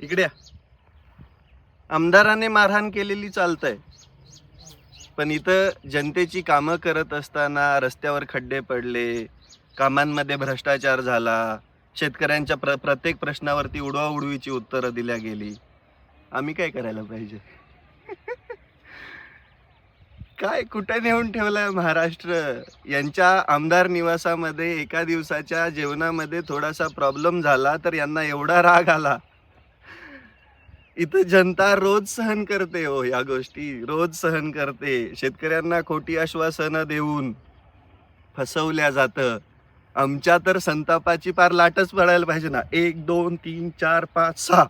इकडे आमदाराने मारहाण केलेली चालतंय. पण इथं जनतेची कामं करत असताना रस्त्यावर खड्डे पडले कामांमध्ये भ्रष्टाचार झाला शेतकऱ्यांच्या प्र प्रत्येक प्रश्नावरती उडवाउडवीची उत्तरं दिल्या गेली. आम्ही काय करायला पाहिजे? काय कुठे नेऊन ठेवलंय महाराष्ट्र? यांच्या आमदार निवासामध्ये एका दिवसाच्या जेवणामध्ये थोडासा प्रॉब्लेम झाला तर यांना एवढा राग आला. इथं जनता रोज सहन करते हो या गोष्टी. रोज सहन करते. शेतकऱ्यांना खोटी आश्वासनं देऊन फसवल्या जातं. आमच्या तर संतापाची पार लाटच पडायला पाहिजे ना. एक दोन तीन चार पाच सहा.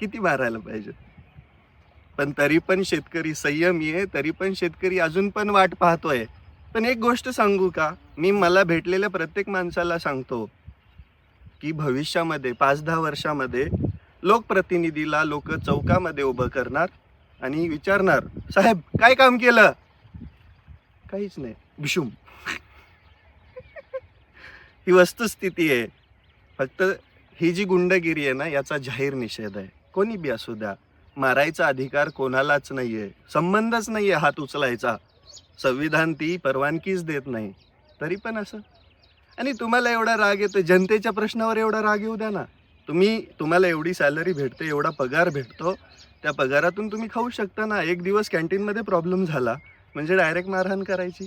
किती मारायला पाहिजे? पण तरी पण शेतकरी संयमी आहे तरी पण शेतकरी अजून पण वाट पाहतोय. पण एक गोष्ट सांगू का? मी मला भेटलेल्या प्रत्येक माणसाला सांगतो की भविष्यामध्ये पाच दहा वर्षामध्ये लोकप्रतिनिधीला लोक चौकामध्ये उभं करणार आणि विचारणार साहेब काय काम केलं? काहीच नाही. विषुम ही वस्तुस्थिती आहे. फक्त ही जी गुंडगिरी आहे ना याचा जाहीर निषेध आहे. कोणी बी असू द्या. मारायचा अधिकार कोणालाच नाहीये. संबंधच नाहीये हात उचलायचा. संविधान ती परवानगीच देत नाही. तरी पण असं. आणि तुम्हाला एवढा राग येतो जनतेच्या प्रश्नावर एवढा राग येऊ द्या ना. तुम्ही तुम्हाला एवढी सॅलरी भेटते एवढा पगार भेटतो त्या पगारातून तुम्ही खाऊ शकता ना. एक दिवस कॅन्टीनमध्ये प्रॉब्लेम झाला म्हणजे डायरेक्ट मारहाण करायची.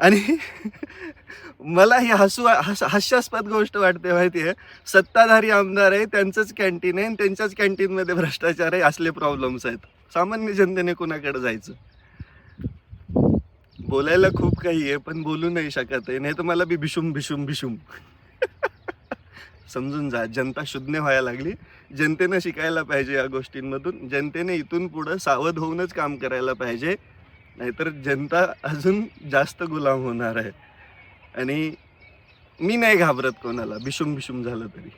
आणि मला ही हसू हस हास्यास्पद गोष्ट वाटते माहिती आहे. सत्ताधारी आमदार आहे त्यांचंच कॅन्टीन आहे आणि त्यांच्याच कॅन्टीनमध्ये भ्रष्टाचार आहे असले प्रॉब्लेम्स आहेत. सामान्य जनतेने कुणाकडे जायचं? बोलायला खूप काही आहे पण बोलू नाही शकत आहे. नाही तर मला बी भिशुम भिशुम भिशुम समजून जा. जनता शुद्ध व्हायला लागली. जनतेनं शिकायला पाहिजे या गोष्टींमधून. जनतेने इथून पुढं सावध होऊनच काम करायला पाहिजे. नाहीतर जनता अजून जास्त गुलाम होणार आहे. आणि मी नाही घाबरत कोणाला. भिशुम भिशुम झालं तरी.